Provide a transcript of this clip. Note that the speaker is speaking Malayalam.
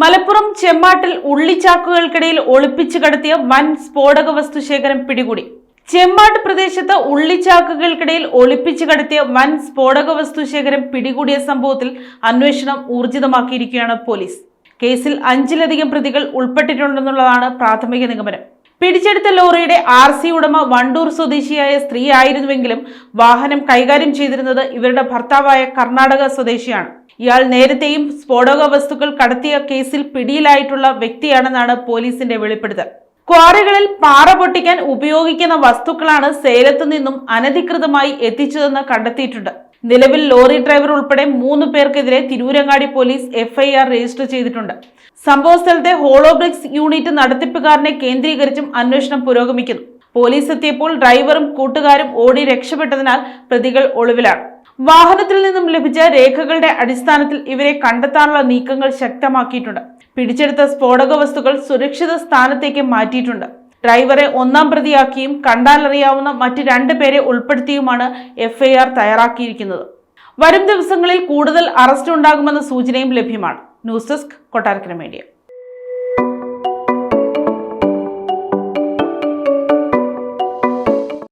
മലപ്പുറം ചെമ്മാട്ടിൽ ഉള്ളിച്ചാക്കുകൾക്കിടയിൽ ഒളിപ്പിച്ചു കടത്തിയ വൻ സ്ഫോടക വസ്തു ശേഖരം പിടികൂടി. ചെമ്മാട്ട് പ്രദേശത്ത് ഉള്ളിച്ചാക്കുകൾക്കിടയിൽ ഒളിപ്പിച്ചു കടത്തിയ വൻ സ്ഫോടക വസ്തു ശേഖരം പിടികൂടിയ സംഭവത്തിൽ അന്വേഷണം ഊർജിതമാക്കിയിരിക്കുകയാണ് പോലീസ്. കേസിൽ അഞ്ചിലധികം പ്രതികൾ ഉൾപ്പെട്ടിട്ടുണ്ടെന്നുള്ളതാണ് പ്രാഥമിക നിഗമനം. പിടിച്ചെടുത്ത ലോറിയുടെ ആർ സി ഉടമ വണ്ടൂർ സ്വദേശിയായ സ്ത്രീ ആയിരുന്നുവെങ്കിലും വാഹനം കൈകാര്യം ചെയ്തിരുന്നത് ഇവരുടെ ഭർത്താവായ കർണാടക സ്വദേശിയാണ്. ഇയാൾ നേരത്തെയും സ്ഫോടക വസ്തുക്കൾ കടത്തിയ കേസിൽ പിടിയിലായിട്ടുള്ള വ്യക്തിയാണെന്നാണ് പോലീസിന്റെ വെളിപ്പെടുത്തൽ. ക്വാറികളിൽ പാറ പൊട്ടിക്കാൻ ഉപയോഗിക്കുന്ന വസ്തുക്കളാണ് സേലത്ത് നിന്നും അനധികൃതമായി എത്തിച്ചതെന്ന് കണ്ടെത്തിയിട്ടുണ്ട്. നിലവിൽ ലോറി ഡ്രൈവർ ഉൾപ്പെടെ മൂന്ന് പേർക്കെതിരെ തിരൂരങ്ങാടി പോലീസ് എഫ്ഐആർ രജിസ്റ്റർ ചെയ്തിട്ടുണ്ട്. സംഭവ സ്ഥലത്തെ ഹോളോബ്രിക്സ് യൂണിറ്റ് നടത്തിപ്പുകാരനെ കേന്ദ്രീകരിച്ചും അന്വേഷണം പുരോഗമിക്കുന്നു. പോലീസ് എത്തിയപ്പോൾ ഡ്രൈവറും കൂട്ടുകാരും ഓടി രക്ഷപ്പെട്ടതിനാൽ പ്രതികൾ ഒളിവിലാണ്. വാഹനത്തിൽ നിന്നും ലഭിച്ച രേഖകളുടെ അടിസ്ഥാനത്തിൽ ഇവരെ കണ്ടെത്താനുള്ള നീക്കങ്ങൾ ശക്തമാക്കിയിട്ടുണ്ട്. പിടിച്ചെടുത്ത സ്ഫോടക വസ്തുക്കൾ സുരക്ഷിത സ്ഥാനത്തേക്ക് മാറ്റിയിട്ടുണ്ട്. ഡ്രൈവറെ ഒന്നാം പ്രതിയാക്കിയും കണ്ടാലറിയാവുന്ന മറ്റ് രണ്ട് പേരെ ഉൾപ്പെടുത്തിയുമാണ് എഫ്ഐആർ തയ്യാറാക്കിയിരിക്കുന്നത്. വരും ദിവസങ്ങളിൽ കൂടുതൽ അറസ്റ്റ് ഉണ്ടാകുമെന്ന സൂചനയും ലഭ്യമാണ്. News desk Kottarakkara media